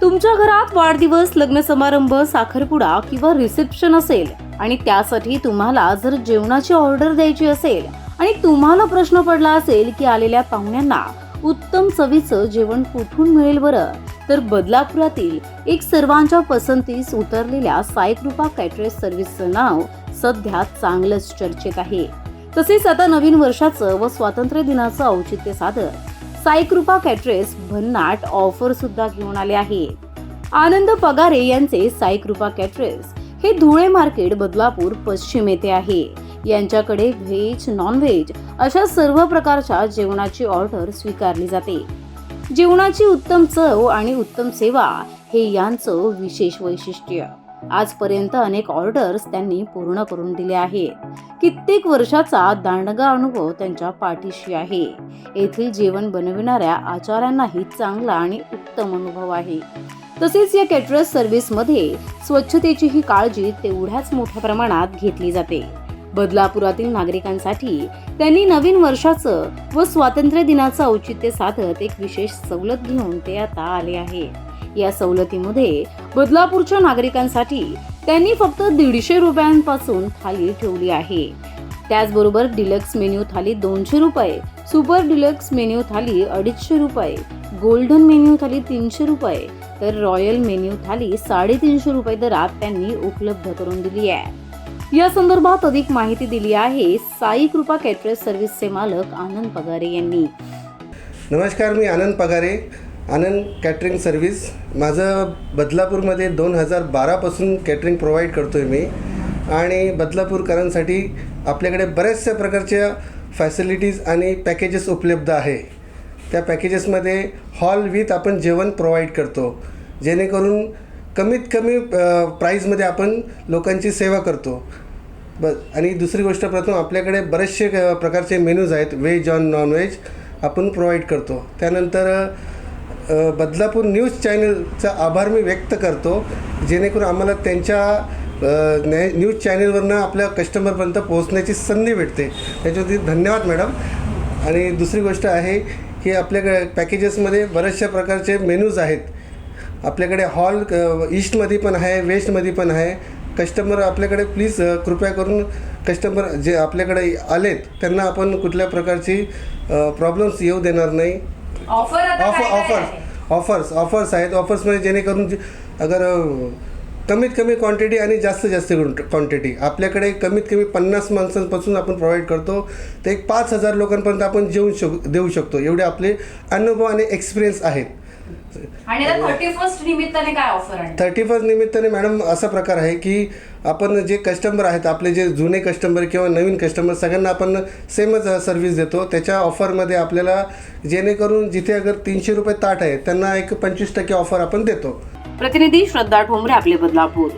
तुमच्या घरात वाढदिवस लग्न समारंभ साखरपुडा किंवा रिसेप्शन असेल आणि त्यासाठी तुम्हाला जर जेवणाची ऑर्डर द्यायची असेल आणि तुम्हाला प्रश्न पडला असेल की आलेल्या पाहुण्यांना उत्तम चवीचं जेवण कुठून मिळेल बरं तर बदलापुरातील एक सर्वांच्या पसंतीस उतरलेल्या साईकृपा कॅटरेस सर्व्हिसचं नाव सध्या चांगलंच चर्चेत आहे. तसेच आता नवीन वर्षाचं व स्वातंत्र्य दिनाचं औचित्य साधत साईकृपा कॅटरेस भन्नाट ऑफर सुद्धा घेऊन आले आहे. आनंद पगारे यांचे साईकृपा कॅटरेस हे धुळे मार्केट बदलापूर पश्चिम येथे आहे. यांच्याकडे व्हेज नॉनव्हेज अशा सर्व प्रकारच्या जेवणाची ऑर्डर स्वीकारली जाते. जेवणाची उत्तम चव आणि उत्तम सेवा हे यांचं विशेष वैशिष्ट्य. आजपर्यंत अनेक ऑर्डर्स त्यांनी पूर्ण करून दिले आहेत कित्येक वर्षाचा दांडगा अनुभव त्यांच्या पाठीशी आहे. येथील जेवण बनविणाऱ्या आचार्यांनाही चांगला आणि उत्तम अनुभव आहे. तसेच या कॅटरस सर्व्हिसमध्ये स्वच्छतेचीही काळजी तेवढ्याच मोठ्या प्रमाणात घेतली जाते. बदलापुरातील नागरिकांसाठी त्यांनी नवीन वर्षाचं व स्वातंत्र्य दिनाचं औचित्य साधत एक विशेष सवलत घेऊन ते आता आले आहे. या सवलतीमध्ये बदलापूरच्या नागरिकांसाठी त्यांनी फक्त दीडशे रुपयांपासून थाली ठेवली आहे. त्याचबरोबर डिलक्स मेन्यू थाली दोनशे रुपये सुपर डिलक्स मेन्यू थाली अडीचशे रुपये गोल्डन मेन्यू थाली तीनशे रुपये तर रॉयल मेन्यू थाली साडेतीनशे रुपये दरात त्यांनी उपलब्ध करून दिली आहे. या संदर्भात अधिक माहिती दिली आहे साई कृपा कॅटरर्स सर्व्हिसचे मालक आनंद पगारे यांनी. नमस्कार मी आनंद पगारे. आनंद कॅटरिंग सर्व्हिस माझं बदलापूरमध्ये दोन हजार बारापासून कॅटरिंग प्रोव्हाइड करतो आहे मी. आणि बदलापूरकरांसाठी आपल्याकडे बऱ्याचशा प्रकारच्या फॅसिलिटीज आणि पॅकेजेस उपलब्ध आहे. त्या पॅकेजेसमध्ये हॉल विथ आपण जेवण प्रोव्हाइड करतो. जेणेकरून कमीत कमी प्राईजमध्ये आपण लोकांची सेवा करतो. ब आणि दुसरी गोष्ट प्रथम आपल्याकडे बरेचसे प्रकारचे मेनूज आहेत. व्हेज ऑन नॉन व्हेज आपण प्रोव्हाइड करतो. त्यानंतर बदलापूर न्यूज चॅनलचा आभार मी व्यक्त करतो. जेणेकरून आम्हाला त्यांच्या न्यूज चॅनलवरनं आपल्या कस्टमरपर्यंत पोहोचण्याची संधी भेटते. त्याच्यावरती धन्यवाद मॅडम. आणि दुसरी गोष्ट आहे की आपल्याकडे पॅकेजेसमध्ये बऱ्याचशा प्रकारचे मेनूज आहेत. आपल्याकडे हॉल ईस्टमध्ये पण आहे वेस्टमध्ये पण आहे. कस्टमर आपल्याकडे प्लीज कृपया करून कस्टमर जे आपल्याकडे आलेत त्यांना आपण कुठल्या प्रकारची प्रॉब्लेम्स येऊ देणार नाही. ऑफर आता ऑफर काय काय ऑफर्स आहे? ऑफर्स ऑफर्स आहेत. ऑफर्समध्ये जेणेकरून जे- अगर अ, कमीत कमी क्वांटिटी आणि जास्त जास्त क्वांटिटी आपल्याकडे कमीत कमी पन्नास माणसांपासून आपण प्रोव्हाइड करतो. तर एक पाच हजार लोकांपर्यंत आपण जेवू शक देऊ शकतो. एवढे आपले अनुभव आणि एक्सपिरियन्स आहेत. आणि आता थर्टी फर्स्ट निमित्ताने काय ऑफर आहे? थर्टी फर्स्ट निमित्ताने मॅडम असा प्रकार आहे की आपण जे कस्टमर आहेत आपले जे जुने कस्टमर किंवा नवीन कस्टमर सगळ्यांना आपण सेमच सर्व्हिस देतो. त्याच्या ऑफरमध्ये आपल्याला जेणेकरून जिथे अगर तीनशे रुपये ताट आहे त्यांना एक पंचवीस टक्के ऑफर आपण देतो. प्रतिनिधी श्रद्धा ठोंबरे आपले बदलापूर.